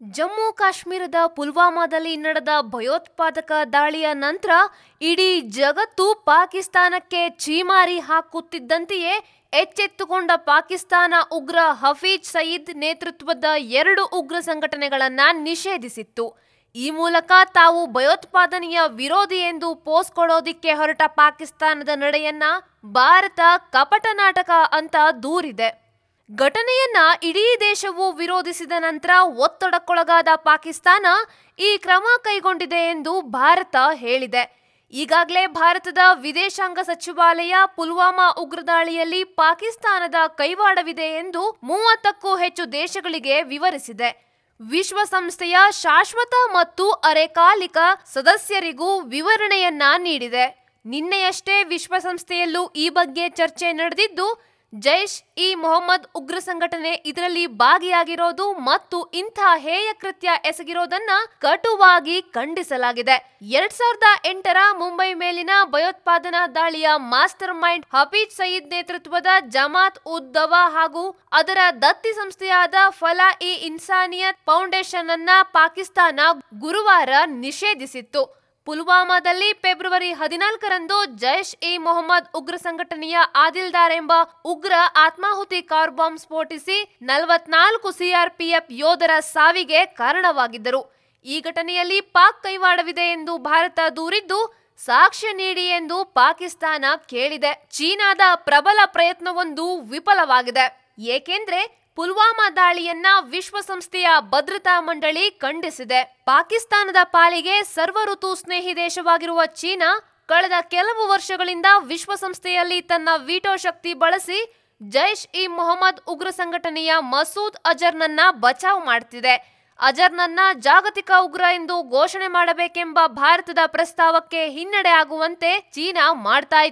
ಜಮ್ಮು ಕಾಶ್ಮೀರದ ಪುಲ್ವಾಮಾದಲ್ಲಿ ನಡೆದ ಭಯೋತ್ಪಾದಕ ದಾಳಿಯ ನಂತರ ಇಡೀ ಜಗತ್ತು ಪಾಕಿಸ್ತಾನಕ್ಕೆ ಛೀಮಾರಿ ಹಾಕುತ್ತಿದ್ದಂತೆಯೇ ಎಚ್ಚೆತ್ತುಕೊಂಡ ಪಾಕಿಸ್ತಾನ ಉಗ್ರ ಹಫೀಜ್ ಸಯೀದ್ ನೇತೃತ್ವದ ಎರಡು ಉಗ್ರ ಸಂಘಟನೆಗಳನ್ನ ನಿಷೇಧಿಸಿತ್ತು. ಈ ಮೂಲಕ ತಾವು ಭಯೋತ್ಪಾದನೆಯ ವಿರೋಧಿ ಎಂದು ಪೋಸ್ ಕೊಡೋದಿಕ್ಕೆ ಹೊರಟ ಪಾಕಿಸ್ತಾನದ ನಡೆಯನ್ನ ಭಾರತ ಕಪಟ ನಾಟಕ ಅಂತ ದೂರಿದೆ. ಘಟನೆಯನ್ನ ಇಡೀ ದೇಶವು ವಿರೋಧಿಸಿದ ನಂತರ ಒತ್ತಡಕ್ಕೊಳಗಾದ ಪಾಕಿಸ್ತಾನ ಈ ಕ್ರಮ ಕೈಗೊಂಡಿದೆ ಎಂದು ಭಾರತ ಹೇಳಿದೆ. ಈಗಾಗಲೇ ಭಾರತದ ವಿದೇಶಾಂಗ ಸಚಿವಾಲಯ ಪುಲ್ವಾಮಾ ಉಗ್ರದಾಳಿಯಲ್ಲಿ ಪಾಕಿಸ್ತಾನದ ಕೈವಾಡವಿದೆ ಎಂದು ಮೂವತ್ತಕ್ಕೂ ಹೆಚ್ಚು ದೇಶಗಳಿಗೆ ವಿವರಿಸಿದೆ. ವಿಶ್ವಸಂಸ್ಥೆಯ ಶಾಶ್ವತ ಮತ್ತು ಅರೆಕಾಲಿಕ ಸದಸ್ಯರಿಗೂ ವಿವರಣೆಯನ್ನ ನೀಡಿದೆ. ನಿನ್ನೆಯಷ್ಟೇ ವಿಶ್ವಸಂಸ್ಥೆಯಲ್ಲೂ ಈ ಬಗ್ಗೆ ಚರ್ಚೆ ನಡೆದಿದ್ದು ಜೈಷ್ ಇ ಮೊಹಮ್ಮದ್ ಉಗ್ರ ಸಂಘಟನೆ ಇದರಲ್ಲಿ ಭಾಗಿಯಾಗಿರೋದು ಮತ್ತು ಇಂಥ ಹೇಯ ಕೃತ್ಯ ಎಸಗಿರೋದನ್ನ ಕಟುವಾಗಿ ಖಂಡಿಸಲಾಗಿದೆ. ಎರಡ್ ಸಾವಿರದ ಎಂಟರ ಮುಂಬೈ ಮೇಲಿನ ಭಯೋತ್ಪಾದನಾ ದಾಳಿಯ ಮಾಸ್ಟರ್ ಮೈಂಡ್ ಹಫೀಜ್ ಸಯೀದ್ ನೇತೃತ್ವದ ಜಮಾತ್ ಉದ್ ದವಾ ಹಾಗೂ ಅದರ ದತ್ತಿ ಸಂಸ್ಥೆಯಾದ ಫಲಾ ಇ ಇನ್ಸಾನಿಯತ್ ಫೌಂಡೇಶನ್ ಅನ್ನ ಪಾಕಿಸ್ತಾನ ಗುರುವಾರ ನಿಷೇಧಿಸಿತ್ತು. ಪುಲ್ವಾಮಾದಲ್ಲಿ ಫೆಬ್ರವರಿ ಹದಿನಾಲ್ಕರಂದು ಜೈಷ್ ಇ ಮೊಹಮ್ಮದ್ ಉಗ್ರ ಸಂಘಟನೆಯ ಆದಿಲ್ದಾರ್ ಎಂಬ ಉಗ್ರ ಆತ್ಮಾಹುತಿ ಕಾರ್ ಬಾಂಬ್ ಸ್ಫೋಟಿಸಿ ನಲವತ್ನಾಲ್ಕು ಸಿಆರ್ಪಿಎಫ್ ಯೋಧರ ಸಾವಿಗೆ ಕಾರಣವಾಗಿದ್ದರು. ಈ ಘಟನೆಯಲ್ಲಿ ಪಾಕ್ ಕೈವಾಡವಿದೆ ಎಂದು ಭಾರತ ದೂರಿದ್ದು ಸಾಕ್ಷ್ಯ ನೀಡಿ ಎಂದು ಪಾಕಿಸ್ತಾನ ಕೇಳಿದೆ. ಚೀನಾದ ಪ್ರಬಲ ಪ್ರಯತ್ನವೊಂದು ವಿಫಲವಾಗಿದೆ. ಏಕೆಂದ್ರೆ ಪುಲ್ವಾಮಾ ದಾಳಿಯನ್ನ ವಿಶ್ವಸಂಸ್ಥೆಯ ಭದ್ರತಾ ಮಂಡಳಿ ಖಂಡಿಸಿದೆ. ಪಾಕಿಸ್ತಾನದ ಪಾಲಿಗೆ ಸರ್ವ ಋತು ಸ್ನೇಹಿ ದೇಶವಾಗಿರುವ ಚೀನಾ ಕಳೆದ ಕೆಲವು ವರ್ಷಗಳಿಂದ ವಿಶ್ವಸಂಸ್ಥೆಯಲ್ಲಿ ತನ್ನ ವೀಟೋ ಶಕ್ತಿ ಬಳಸಿ ಜೈಷ್ ಇ ಮೊಹಮ್ಮದ್ ಉಗ್ರ ಸಂಘಟನೆಯ ಮಸೂದ್ ಅಜರ್ನನ್ನ ಬಚಾವ್ ಮಾಡ್ತಿದೆ. ಅಜರ್ನನ್ನ ಜಾಗತಿಕ ಉಗ್ರ ಎಂದು ಘೋಷಣೆ ಮಾಡಬೇಕೆಂಬ ಭಾರತದ ಪ್ರಸ್ತಾವಕ್ಕೆ ಹಿನ್ನಡೆ ಆಗುವಂತೆ ಚೀನಾ ಮಾಡ್ತಾ